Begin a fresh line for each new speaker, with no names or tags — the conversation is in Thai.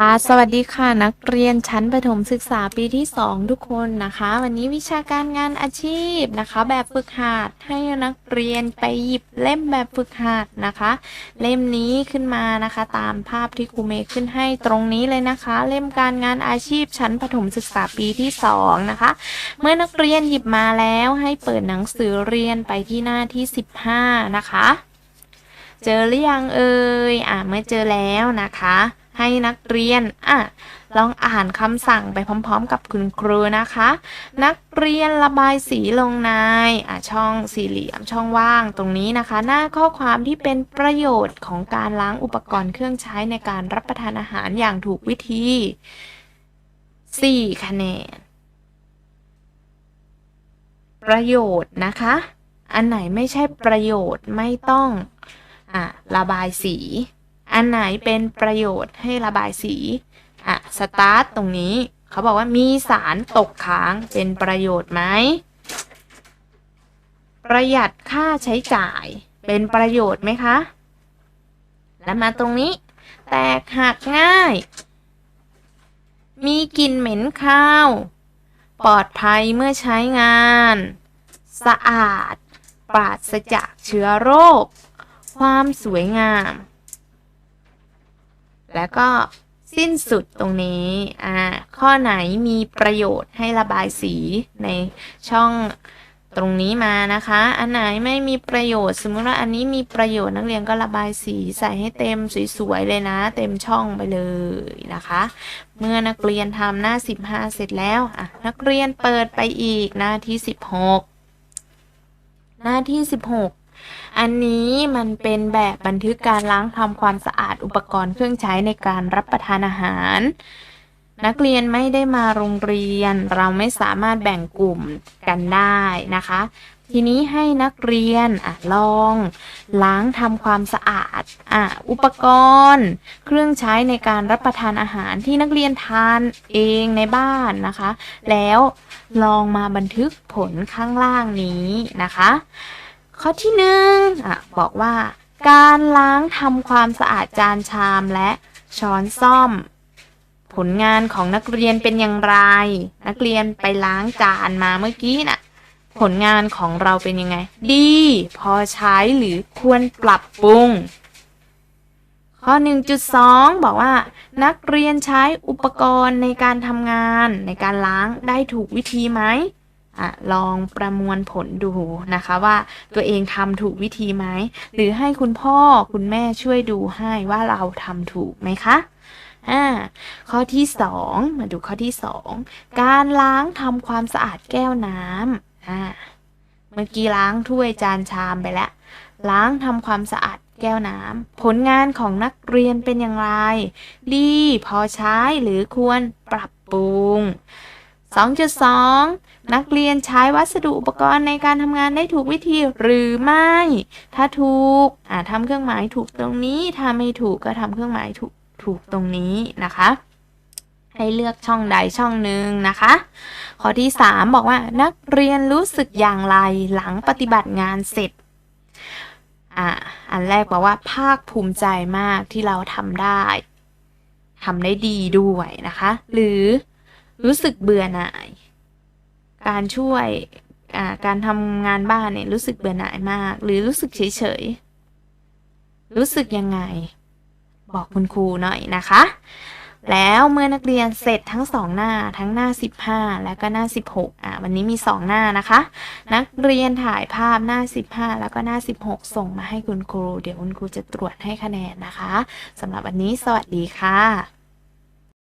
ค่ะสวัสดีค่ะนักเรียนชั้นประถมศึกษาปีที่ 2 ทุกคนนะคะ วันนี้วิชาการงานอาชีพนะคะ แบบฝึกหัดให้นักเรียนไปหยิบเล่มแบบฝึกหัดนะคะ เล่มนี้ขึ้นมานะคะ ตามภาพที่ครูเมย์ขึ้นให้ตรงนี้เลยนะคะ เล่มการงานอาชีพชั้นประถมศึกษาปีที่ 2 นะคะ เมื่อนักเรียนหยิบมาแล้วให้เปิดหนังสือเรียนไปที่หน้าที่ 15 นะคะ เจอหรือยังเอ่ยอ่าเมื่อเจอแล้วนะคะ ให้นักเรียนอะลองอ่านคำสั่งไปพร้อม ๆ กับคุณครูนะคะ นักเรียนระบายสีลงในอะช่องสี่เหลี่ยมช่องว่างตรงนี้นะคะ หน้าข้อความที่เป็นประโยชน์ของการล้างอุปกรณ์เครื่องใช้ในการรับประทานอาหารอย่างถูกวิธี 4 คะแนน ประโยชน์นะคะ อันไหนไม่ใช่ประโยชน์ไม่ต้องอะระบายสี อันไหนเป็นประโยชน์ให้ระบายสี อะ สตาร์ทตรงนี้ เขาบอกว่ามีสารตกค้างเป็นประโยชน์ไหม ประหยัดค่าใช้จ่ายเป็นประโยชน์ไหมคะ แล้วมาตรงนี้ แตกหักง่าย มีกลิ่นเหม็นข้าว ปลอดภัยเมื่อใช้งาน สะอาด ปราศจากเชื้อโรค ความสวยงาม แล้วก็สิ้นสุดตรงนี้อ่าข้อไหนมีประโยชน์ให้ระบายสีในช่องตรงนี้มานะคะ อันไหนไม่มีประโยชน์ สมมติว่าอันนี้มีประโยชน์นักเรียนก็ระบายสีใส่ให้เต็มสวยๆเลยนะ เต็มช่องไปเลยนะคะ เมื่อนักเรียนทำหน้า 15 เสร็จแล้วอะนักเรียนเปิดไปอีกหน้าที่ 16 หน้าที่ 16 อันนี้มันเป็นแบบบันทึกการล้างทำความสะอาดอุปกรณ์เครื่องใช้ในการรับประทานอาหาร นักเรียนไม่ได้มาโรงเรียน เราไม่สามารถแบ่งกลุ่มกันได้นะคะ ทีนี้ให้นักเรียนอลอง ล้างทำความสะอาดออุปกรณ์ เครื่องใช้ในการรับประทานอาหารที่นักเรียนทานเองในบ้านนะคะ แล้วลองมาบันทึกผลข้างล่างนี้นะคะ ข้อที่หนึ่งอะบอกว่า การล้างทำความสะอาดจานชามและช้อนซ่อม ผลงานของนักเรียนเป็นอย่างไร นักเรียนไปล้างจานมาเมื่อกี้น่ะผลงานของเราเป็นยังไง ดี พอใช้หรือควรปรับปรุง ข้อ 1.2 บอกว่า นักเรียนใช้อุปกรณ์ในการทำงานในการล้างได้ถูกวิธีไหม อลองประมวลผลดูนะคะว่าตัวเองทำถูกวิธีไหม หรือให้คุณพ่อคุณแม่ช่วยดูให้ว่าเราทำถูกไหมคะอ่าข้อที่ 2 มาดูข้อที่ 2 การล้างทำความสะอาดแก้วน้ำอ่าเมื่อกี้ล้างถ้วยจานชามไปแล้ว ล้างทำความสะอาดแก้วน้ำผลงานของนักเรียนเป็นอย่างไร ดีพอใช้หรือควรปรับปรุง 2.2 นักเรียนใช้วัสดุอุปกรณ์ในการทำงานได้ถูกวิธีหรือไม่ ถ้าถูกอ่าทำเครื่องหมายถูกตรงนี้ ถ้าไม่ถูกก็ทำเครื่องหมายถูกถูกตรงนี้นะคะ ให้เลือกช่องใดช่องหนึ่งนะคะ ข้อที่ 3 บอกว่านักเรียนรู้สึกอย่างไรหลังปฏิบัติงานเสร็จอ่าอันแรกบอกว่าภาคภูมิใจมากที่เราทำได้ทำได้ดีด้วยนะคะ หรือ รู้สึกเบื่อหน่าย การช่วยการทำงานบ้านเนี่ยรู้สึกเบื่อหน่ายมาก หรือรู้สึกเฉยๆรู้สึกยังไง บอกคุณครูหน่อยนะคะ แล้วเมื่อนักเรียนเสร็จทั้งสองหน้าทั้งหน้า 15 และก็หน้า 16อะวันนี้มี 2 หน้านะคะ นักเรียนถ่ายภาพหน้า 15 แล้วก็หน้า 16 ส่งมาให้คุณครู เดี๋ยวคุณครูจะตรวจให้คะแนนนะคะสำหรับวันนี้สวัสดีค่ะ